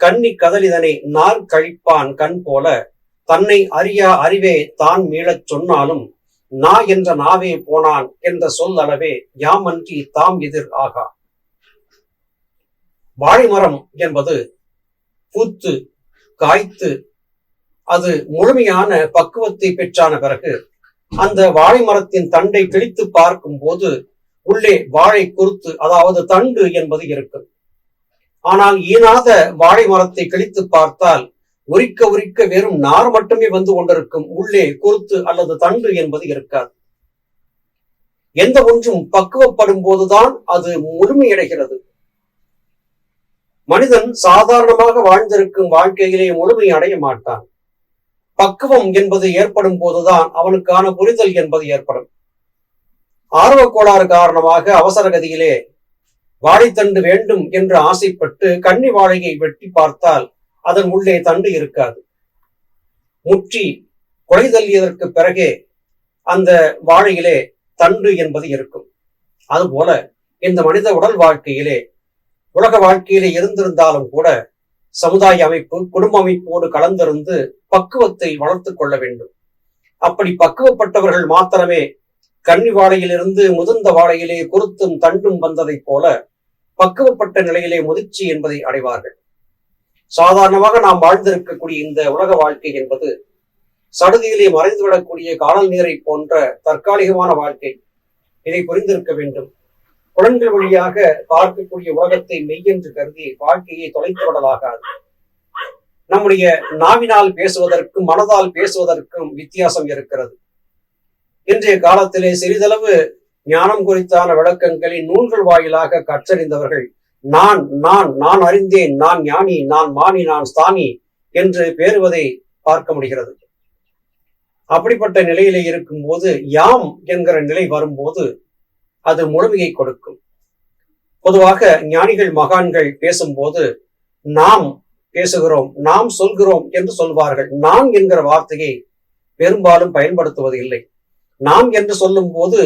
கன்னி கதலிதனை நார் கழிப்பான் கண் போல தன்னை அறியா அறிவே தான் மீளச் சொன்னாலும் நா என்ற நாவே போனான் என்ற சொல் அளவே யாமன்றி தாம் எதிர் ஆகா. வாழைமரம் என்பது பூத்து காய்த்து அது முழுமையான பக்குவத்தை பெற்றான பிறகு அந்த வாழை மரத்தின் தண்டை கிழித்து பார்க்கும் போது உள்ளே வாழை குருத்து அதாவது தண்டு என்பது இருக்கும். ஆனால் ஈனாத வாழை மரத்தை கிழித்து பார்த்தால் உரிக்க உரிக்க வெறும் நார் மட்டுமே வந்து கொண்டிருக்கும் உள்ளே குருத்து அல்லது தண்டு என்பது இருக்காது. எந்த ஒன்றும் பக்குவப்படும் போதுதான் அது முழுமையடைகிறது மனிதன் சாதாரணமாக வாழ்ந்திருக்கும் வாழ்க்கையிலே முழுமை அடைய மாட்டான். பக்குவம் என்பது ஏற்படும் போதுதான் அவனுக்கான புரிதல் என்பது ஏற்படும். ஆர்வ கோளாறு காரணமாக அவசர கதியிலே வாழைத்தண்டு வேண்டும் என்று ஆசைப்பட்டு கன்னி வாழையை வெட்டி பார்த்தால் அதன் உள்ளே தண்டு இருக்காது. முற்றி கொலை தள்ளியதற்கு பிறகே அந்த வாழையிலே தண்டு என்பது இருக்கும். அதுபோல இந்த மனித உடல் வாழ்க்கையிலே உலக வாழ்க்கையிலே இருந்திருந்தாலும் கூட சமுதாய அமைப்பு குடும்ப அமைப்போடு கலந்திருந்து பக்குவத்தை வளர்த்துக் கொள்ள வேண்டும். அப்படி பக்குவப்பட்டவர்கள் மாத்திரமே கன்னி வாழையிலிருந்து முதிர்ந்த வாழையிலே குருத்தும் தண்டும் வந்ததைப் போல பக்குவப்பட்ட நிலையிலே முதிர்ச்சி என்பதை அடைவார்கள். சாதாரணமாக நாம் வாழ்ந்திருக்கக்கூடிய இந்த உலக வாழ்க்கை என்பது சடுதியிலே மறைந்துவிடக்கூடிய காணல் நீரை போன்ற தற்காலிகமான வாழ்க்கை. இதை புரிந்திருக்க வேண்டும். புலன்கள் வழியாக பார்க்கக்கூடிய உலகத்தை மெய்யென்று கருதி வாழ்க்கையை தொலைத்து விடலாகாது. நம்முடைய நாவினால் பேசுவதற்கும் மனதால் பேசுவதற்கும் வித்தியாசம் இருக்கிறது. இன்றைய காலத்திலே சிறிதளவு ஞானம் குறித்தான விளக்கங்களை நூல்கள் வாயிலாக கற்றறிந்தவர்கள் நான் நான் நான் அறிந்தேன் நான் ஞானி நான் மானி நான் ஸ்தானி என்று பேறுவதை பார்க்க முடிகிறது. அப்படிப்பட்ட நிலையிலே இருக்கும்போது யாம் என்கிற நிலை வரும்போது அது முழுமையை கொடுக்கும். பொதுவாக ஞானிகள் மகான்கள் பேசும்போது நாம் பேசுகிறோம் நாம் சொல்கிறோம் என்று சொல்வார்கள். நான் என்கிற வார்த்தையை பெரும்பாலும் பயன்படுத்துவது இல்லை நாம் என்று சொல்லும் போது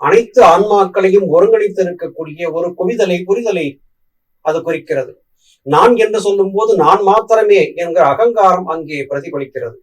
அனைத்து ஆன்மாக்களையும் ஒருங்கிணைத்து இருக்கக்கூடிய ஒரு குவிதலை புரிதலை அது குறிக்கிறது. நான் என்று சொல்லும் போது நான் மாத்திரமே என்கிற அகங்காரம் அங்கே பிரதிபலிக்கிறது.